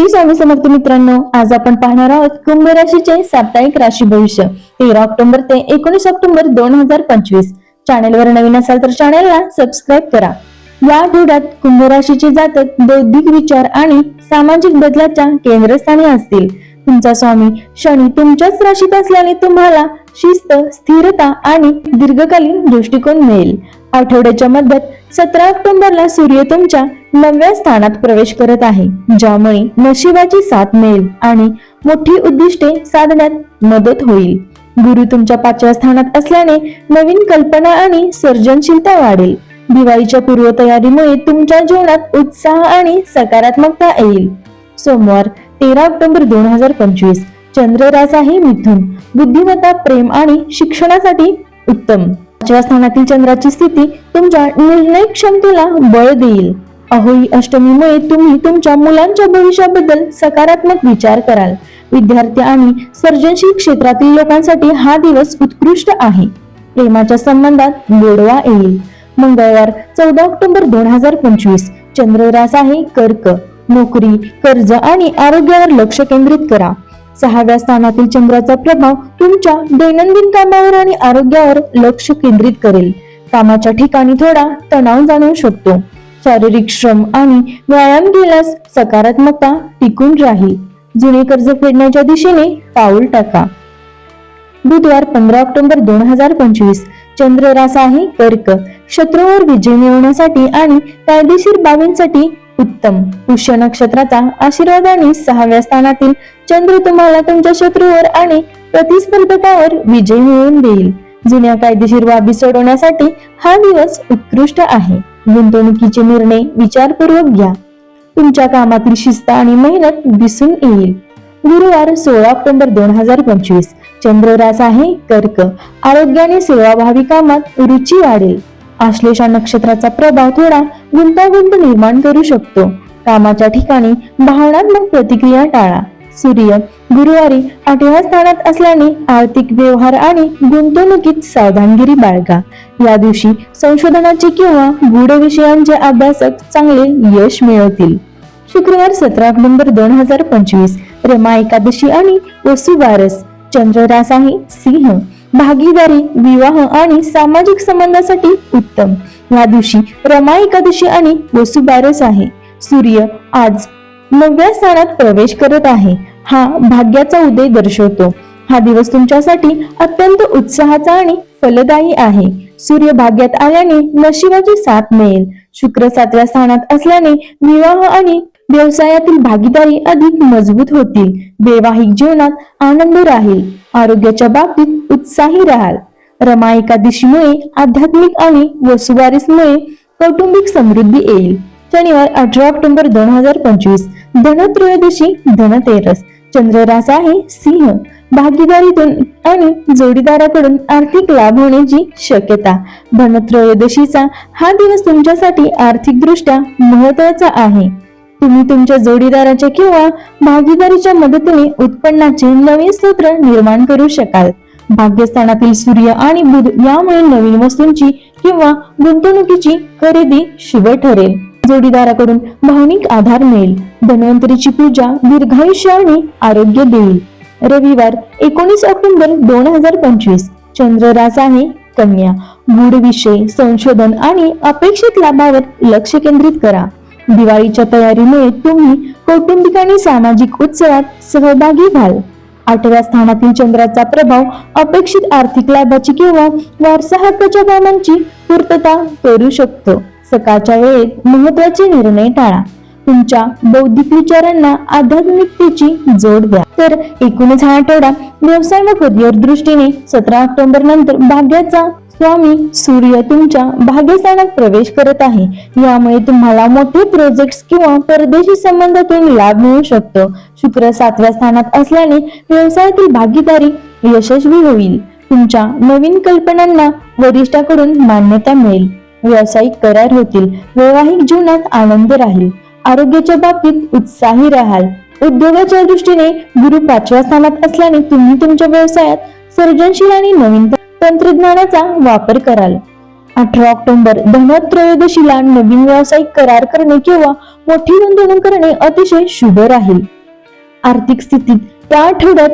श्री स्वामी समर्थ मित्रांनो आज आपण पाहणार आहोत कुंभ राशीचे साप्ताहिक राशी भविष्य. तेरा ऑक्टोबर ते एकोणीस ऑक्टोबर दोन हजार पंचवीस. चॅनेलवर नवीन असाल तर चॅनेलला सबस्क्राईब करा. या आठवड्यात कुंभ राशीचे जातक बौद्धिक विचार आणि सामाजिक बदलाच्या केंद्रस्थानी असतील. तुमचा स्वामी शनी तुमच्याच राशीत असल्याने तुम्हाला शिस्त स्थिरता आणि दीर्घकालीन दृष्टिकोन मिळेल. आठवड्याच्या मध्यात सतरा ऑक्टोबरला सूर्य तुमच्या नवव्या स्थानात प्रवेश करत आहे ज्यामुळे नशिबाची साथ मिळेल आणि मोठी उद्दिष्टे साधण्यात मदत होईल. गुरु तुमच्या पाचव्या स्थानात असल्याने नवीन कल्पना आणि सर्जनशीलता वाढेल. दिवाळीच्या पूर्वतयारीमुळे तुमच्या जीवनात उत्साह आणि सकारात्मकता येईल. सोमवार तेरा ऑक्टोबर दोन हजार पंचवीस. चंद्र रास आहे मिथुन बुद्धिमत्ता प्रेम आणि शिक्षणासाठी उत्तम. पाचव्या स्थानातील चंद्राची स्थिती तुमच्या निर्णय क्षमतेला बळ देईल. अहोई अष्टमीमुळे तुम्ही तुमच्या मुलांच्या भविष्याबद्दल सकारात्मक विचार कराल. विद्यार्थी आणि सर्जनशील क्षेत्रातील लोकांसाठी हा दिवस उत्कृष्ट आहे. प्रेमाच्या संबंधात गोडवा येईल. मंगळवार चौदा ऑक्टोबर दोन हजार पंचवीस चंद्ररास आहे कर्क. नोकरी कर्ज आणि आरोग्यावर लक्ष केंद्रित करा. सहाव्या स्थानातील चंद्राचा प्रभाव तुमच्या दैनंदिन कामावर आणि आरोग्यावर लक्ष केंद्रित करेल. कामाच्या ठिकाणी थोडा तणाव जाणवू शकतो. शारीरिक श्रम आणि व्यायाम केल्यास सकारात्मकता टिकून राहील. जुने कर्ज फेडण्याच्या दिशेने पाऊल टाका. बुधवार पंधरा ऑक्टोबर दोन हजार पंचवीस. चंद्र रास आहे कर्क. शत्रूवर विजय मिळवण्यासाठी आणि कायदेशीर बाबींसाठी उत्तम. पुष्य नक्षत्राचा आशीर्वाद आणि सहाव्या स्थानातील चंद्र तुम्हाला तुमच्या शत्रूवर आणि प्रतिस्पर्धकावर विजय मिळवून देईल. जुन्या कायदेशीर बाबी सोडवण्यासाठी हा दिवस उत्कृष्ट आहे. गुंतवणुकीचे निर्णय विचारपूर्वक घ्या. तुमच्या कामातील शिस्त आणि मेहनत दिसून येईल. गुरुवार सोळा ऑक्टोबर दोन हजार पंचवीस. चंद्ररास आहे कर्क. आरोग्याने सेवाभावी कामात रुची वाढेल. आश्लेषा नक्षत्राचा प्रभाव थोडा गुंतागुंत निर्माण करू शकतो. कामाच्या ठिकाणी भावनात्मक प्रतिक्रिया टाळा. सूर्य गुरुवारी आठव्या स्थानात असल्याने आर्थिक व्यवहार आणि गुंतवणुकीत सावधानगिरी बाळगा. या दिवशी संशोधनाचे किंवा गूढ विषयांचे अभ्यासक चांगले यश मिळवतील. शुक्रवार सतरा ऑक्टोबर दोन हजार पंचवीस. रमा एकादशी आणि वसुबारस. चंद्र रास आहे सिंह. भागीदारी विवाह आणि सामाजिक संबंधासाठी उत्तम. या दिवशी रमा एकादशी आणि वसुबारस आहे. सूर्य आज नवव्या स्थानात प्रवेश करत आहे. हा भाग्याचा उदय दर्शवतो. हा दिवस तुमच्यासाठी अत्यंत उत्साहाचा आणि फलदायी आहे. सूर्य भाग्यात आल्याने नशिबाची साथ मिळेल. शुक्र सातव्या स्थानात असल्याने विवाह आणि व्यवसायातील भागीदारी अधिक मजबूत होतील. वैवाहिक जीवनात आनंद राहील. आरोग्याच्या बाबतीत उत्साही राहाल. रमा एकादशीमुळे आध्यात्मिक आणि वसुवारीसमुळे कौटुंबिक समृद्धी येईल. शनिवार अठरा ऑक्टोबर दोन हजार पंचवीस धनत्रयोदशी धनतेरस. चंद्ररास आहे सिंह भागीदारीतून आणि जोडीदाराकडून आर्थिक लाभ होण्याची शक्यता. धनत्रयोदशीचा हा दिवस तुमच्यासाठी आर्थिकदृष्ट्या महत्त्वाचा आहे. तुम्ही तुमच्या जोडीदाराच्या किंवा भागीदारीच्या मदतीने उत्पन्नाचे नवीन सूत्र निर्माण करू शकाल. भाग्यस्थानातील सूर्य आणि बुध यामुळे नवीन वस्तूंची किंवा गुंतवणुकीची खरेदी शुभ ठरेल. जोडीदाराकडून भावनिक आधार मिळेल. धन्वंतरीची पूजा दीर्घायुष्य आणि आरोग्य देईल. रविवार एकोणीस ऑक्टोबर दोन हजार पंचवीस. चंद्र रास आहे कन्या. गूढ विषय संशोधन आणि अपेक्षित लाभावर लक्ष केंद्रित करा. दिवाळीच्या तयारीमुळे तुम्ही कौटुंबिक आणि सामाजिक उत्सवात सहभागी व्हाल. आठव्या स्थानातील चंद्राचा प्रभाव अपेक्षित आर्थिक लाभाची किंवा वारसा हक्काच्या कामांची पूर्तता करू शकतो. सकाळच्या वेळेत महत्त्वाचे निर्णय टाळा. तुमच्या बौद्धिक विचारांना आध्यात्मिकतेची जोड द्या. तर एकूणच हा आठवडा व्यवसाय व करिअर दृष्टीने सतरा ऑक्टोबर नंतर भाग्याचा स्वामी सूर्य तुमच्या भाग्यस्थानात प्रवेश करत आहे. यामुळे तुम्हाला मोठे प्रोजेक्ट किंवा परदेशी संबंधातून लाभ मिळू शकतो. शुक्र सातव्या स्थानात असल्याने व्यवसायातील भागीदारी यशस्वी होईल. तुमच्या नवीन कल्पनांना वरिष्ठाकडून मान्यता मिळेल. व्यावसायिक करार होतील. वैवाहिक जीवनात आनंद राहील. आरोग्याच्या बाबतीत उत्साही राहाल. उद्योगाच्या दृष्टीने गुरु पाचव्या स्थानात असल्याने तुम्ही तुमच्या व्यवसायात सर्जनशील आणि नवीन तंत्रज्ञानाचा वापर कराल. अठरा ऑक्टोबर धनत्रयोदशीला नवीन व्यावसायिक करार करणे किंवा मोठी गुंतवणूक करणे अतिशय शुभ राहील. आर्थिक स्थितीत त्या आठवड्यात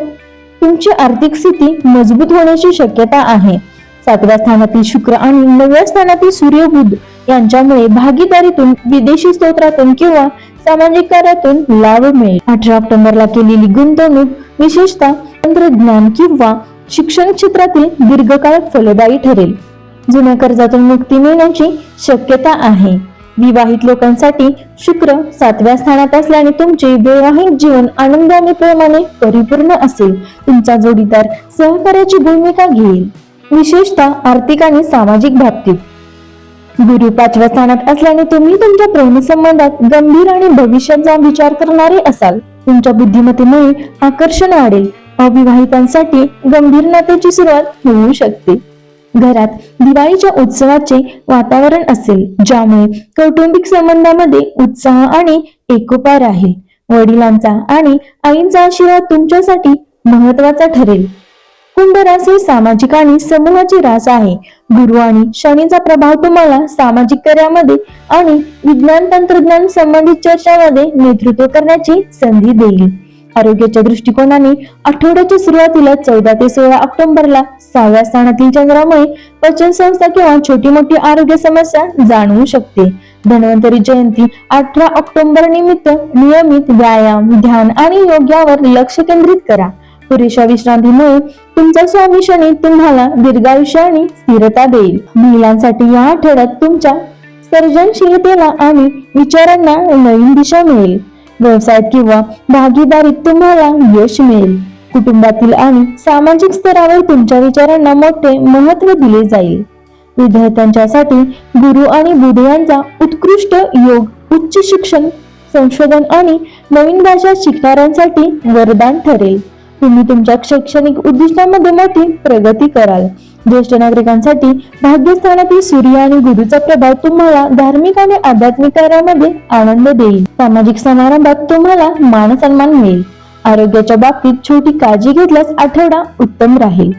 तुमची आर्थिक स्थिती मजबूत होण्याची शक्यता आहे. सातव्या स्थानातील शुक्र आणि नवव्या स्थानातील सूर्य बुध यांच्यामुळे भागीदारीतून विदेशी स्तोत्रातून किंवा सामाजिक कार्यातून लाभ मिळेल. अठरा ऑक्टोबरला केलेली गुंतवणूक विशेषतः तंत्रज्ञान किंवा शिक्षण क्षेत्रातील दीर्घकाळ फलदायी ठरेल. जुन्या कर्जातून मुक्ती मिळण्याची शक्यता आहे. विवाहित लोकांसाठी शुक्र सातव्या स्थानात असल्याने तुमचे वैवाहिक जीवन आनंद आणि प्रेमाने परिपूर्ण असेल. तुमचा जोडीदार सहकार्याची भूमिका घेईल. विशेषतः आर्थिक आणि सामाजिक बाबतीत. गुरु पाचव्या स्थानात असल्याने तुम्ही तुमच्या प्रेमसंबंधात गंभीर आणि भविष्याचा विचार करणारे असाल. तुमच्या बुद्धिमत्तेमुळे आकर्षण वाढेल. अविवाहितांसाठी गंभीर नात्याची सुरुवात होऊ शकते. घरात दिवाळीच्या उत्सवाचे वातावरण असेल ज्यामुळे कौटुंबिक संबंधामध्ये उत्साह आणि एकोपा राहील वडिलांचा आणि आईंचा आशीर्वाद तुमच्यासाठी महत्त्वाचा ठरेल. कुंभ ही सामाजिक आणि समूहाची रास आहे. गुरु आणि शनीचा प्रभाव तुम्हाला सामाजिक कार्यामध्ये आणि विज्ञान तंत्रज्ञान संबंधित चर्चामध्ये नेतृत्व करण्याची संधी देईल. आरोग्याच्या दृष्टिकोनाने आठवड्याच्या सुरुवातीला चौदा ते सोळा ऑक्टोबरला सहाव्या स्थानातील चंद्रामुळे पचन संस्था किंवा छोटी मोठी आरोग्य समस्या जाणवू शकते. धन्वंतरी जयंती अठरा ऑक्टोबर निमित्त नियमित व्यायाम ध्यान आणि योग्यावर लक्ष केंद्रित करा. पुरेशा विश्रांतीमुळे तुमचा स्वामी शनी तुम्हाला दीर्घायुष्य आणि स्थिरता देईल. महिलांसाठी या आठवड्यात तुमच्या सर्जनशीलतेला आणि विचारांना नवीन दिशा मिळेल. व्यवसायात किंवा भागीदारीत तुम्हाला यश मिळेल. कुटुंबातील आणि सामाजिक स्तरावर तुमच्या विचारांना मोठे महत्त्व दिले जाईल. विद्यार्थ्यांच्यासाठी गुरु आणि बुध यांचा उत्कृष्ट योग उच्च शिक्षण संशोधन आणि नवीन भाषा शिकणाऱ्यांसाठी वरदान ठरेल. तुम्ही तुमच्या शैक्षणिक उद्दिष्टांमध्ये मोठी प्रगती कराल. ज्येष्ठ नागरिकांसाठी भाग्यस्थानातील सूर्य आणि गुरुचा प्रभाव तुम्हाला धार्मिक आणि आध्यात्मिक कार्यामध्ये आनंद देईल. सामाजिक समारंभात तुम्हाला मान सन्मान मिळेल. आरोग्याच्या बाबतीत छोटी काळजी घेतल्यास आठवडा उत्तम राहील.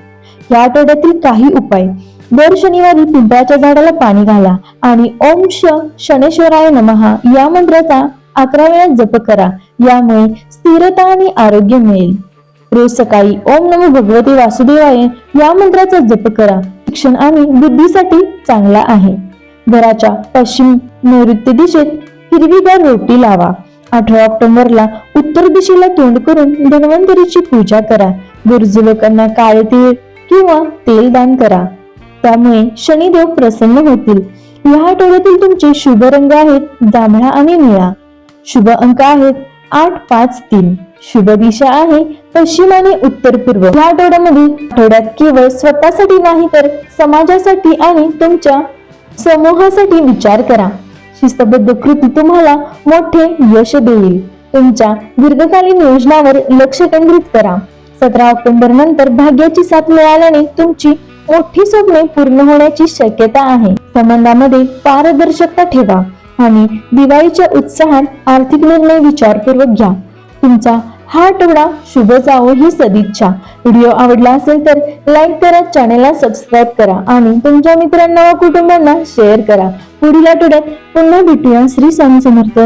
या आठवड्यातील काही उपाय. दर शनिवारी पिंपळाच्या झाडाला पाणी घाला आणि ओम श शनेश्वराय नमहा या मंत्राचा अकरा वेळा जप करा. यामुळे स्थिरता आणि आरोग्य मिळेल. रोज सकाळी ओम नमो भगवते वासुदेवाय या मंत्राचा जप करा. शिक्षण आणि बुद्धीसाठी चांगला आहे. घराच्या पश्चिम नैऋत्य दिशेत हिरवीगार रोटी लावा. अठरा ऑक्टोबरला उत्तर दिशेला तोंड करून धन्वंतरीची पूजा करा. गरजू लोकांना काळे तीळ किंवा तेल दान करा. त्यामुळे शनिदेव प्रसन्न होतील. या आठवड्यातील तुमचे शुभ रंग आहेत जांभळा आणि निळा. शुभ अंक आहेत आठ पाच तीन. शुभ दिशा आहे पश्चिम आणि उत्तर पूर्व. या आठवड्यामध्ये आठवड्यात केवळ स्वतःसाठी नाही तर समाजासाठी आणि तुमच्या समूहासाठी विचार करा. शिस्तबद्ध कृती तुम्हाला मोठे यश देईल. तुमच्या दीर्घकालीन योजनावर लक्ष केंद्रित करा. सतरा ऑक्टोबर नंतर भाग्याची साथ मिळाल्याने तुमची मोठी स्वप्ने पूर्ण होण्याची शक्यता आहे. संबंधामध्ये पारदर्शकता ठेवा आणि दिवाळीच्या उत्साहात आर्थिक निर्णय विचारपूर्वक घ्या. तुमचा हा आठवडा शुभ जावो ही सदिच्छा. व्हिडिओ आवडला असेल तर लाईक करा चॅनलला सबस्क्राईब करा आणि तुमच्या मित्रांना व कुटुंबांना शेअर करा. पुढील आठवड्यात पुन्हा भेटूया. श्री स्वामी समर्थ.